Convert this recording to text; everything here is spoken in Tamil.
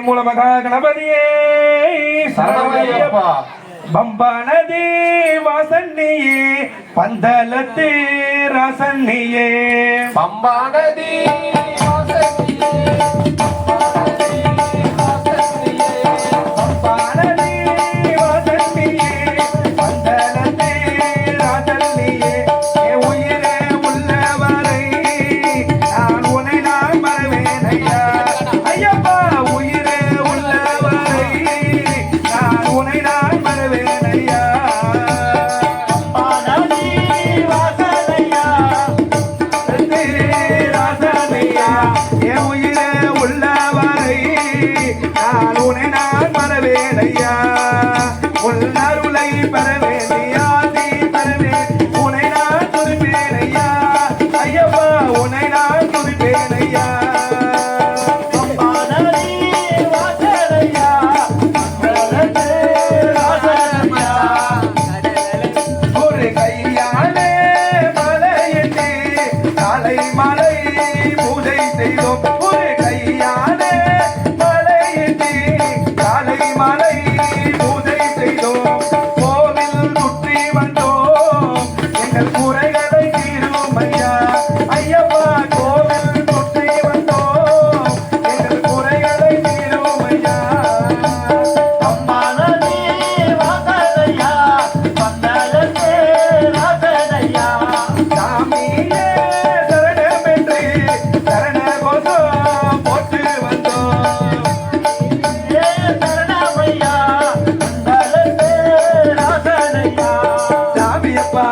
மூல மகா கணபதியே சரணமையப்பா பம்பா நதி வாசன்னியே பந்தலத்தே ரசன்னியே. பம்பா நதி நான் உன நான் மறவேனையா உன் அருளை பரவே ஐயப்பா